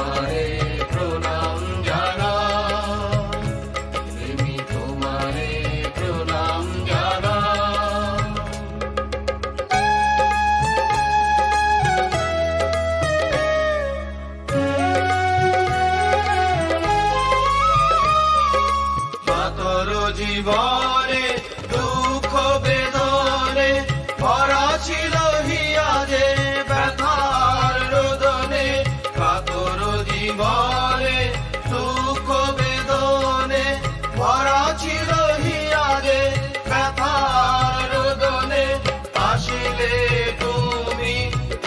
তোমারে প্রণাম জানাই। প্রেমী তোমারে প্রণাম জানাই। কাতর জীবনে দুঃখ ছিল জীবনে সুখ বেদনে, ভরা ছিল হিয়ারে, ব্যথার রোদনে। আসিলে তুমি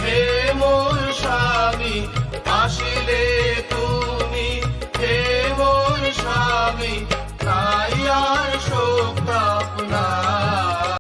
হে মোর স্বামী, আসিলে তুমি হে মোর স্বামী